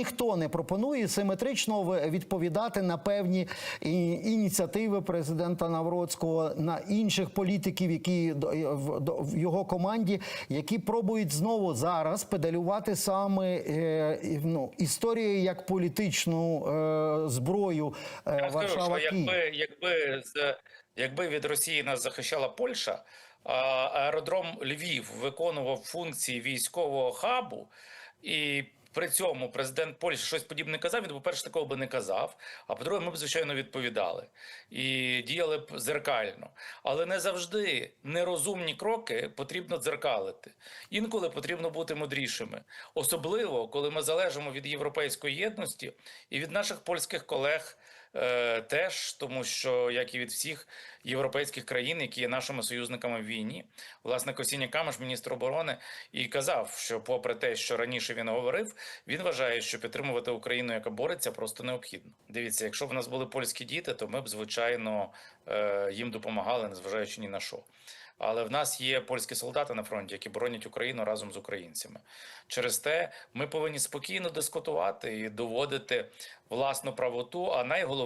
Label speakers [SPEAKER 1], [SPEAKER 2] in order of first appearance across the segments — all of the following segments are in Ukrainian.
[SPEAKER 1] ніхто не пропонує симетрично відповідати на певні ініціативи президента Навроцького, на інших політиків, які в його команді, які пробують знову зараз педалювати саме е, ну, історію як політичну е, зброю е,
[SPEAKER 2] Я
[SPEAKER 1] Варшава
[SPEAKER 2] якби, якби, з, якби від Росії нас захищала Польща, аеродром Львів виконував функції військового хабу, і при цьому президент Польщі щось подібне казав, він, по-перше, такого би не казав. А по-друге, ми б, звичайно, відповідали і діяли б зеркально. Але не завжди нерозумні кроки потрібно дзеркалити. Інколи потрібно бути мудрішими, особливо коли ми залежимо від європейської єдності і від наших польських колег. Е, теж тому, що як і від всіх європейських країн, які є нашими союзниками в війні, власне Косіння Камеш, міністр оборони, і казав, що, попри те, що раніше він говорив, він вважає, що підтримувати Україну, яка бореться, просто необхідно. Дивіться, якщо б у нас були польські діти, то ми б звичайно е, їм допомагали, незважаючи ні на що. Але в нас є польські солдати на фронті, які боронять Україну разом з українцями. Через те ми повинні спокійно дискутувати і доводити власну правоту. А найголовніше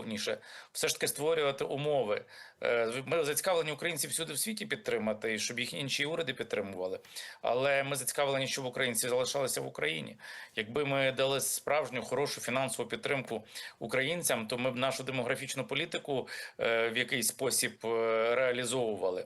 [SPEAKER 2] все ж таки створювати умови. Е, Ми зацікавлені українців всюди в світі підтримати, і щоб їх інші уряди підтримували. Але ми зацікавлені, щоб українці залишалися в Україні. Якби ми дали справжню хорошу фінансову підтримку українцям, то ми б нашу демографічну політику е, в якийсь спосіб е, реалізовували.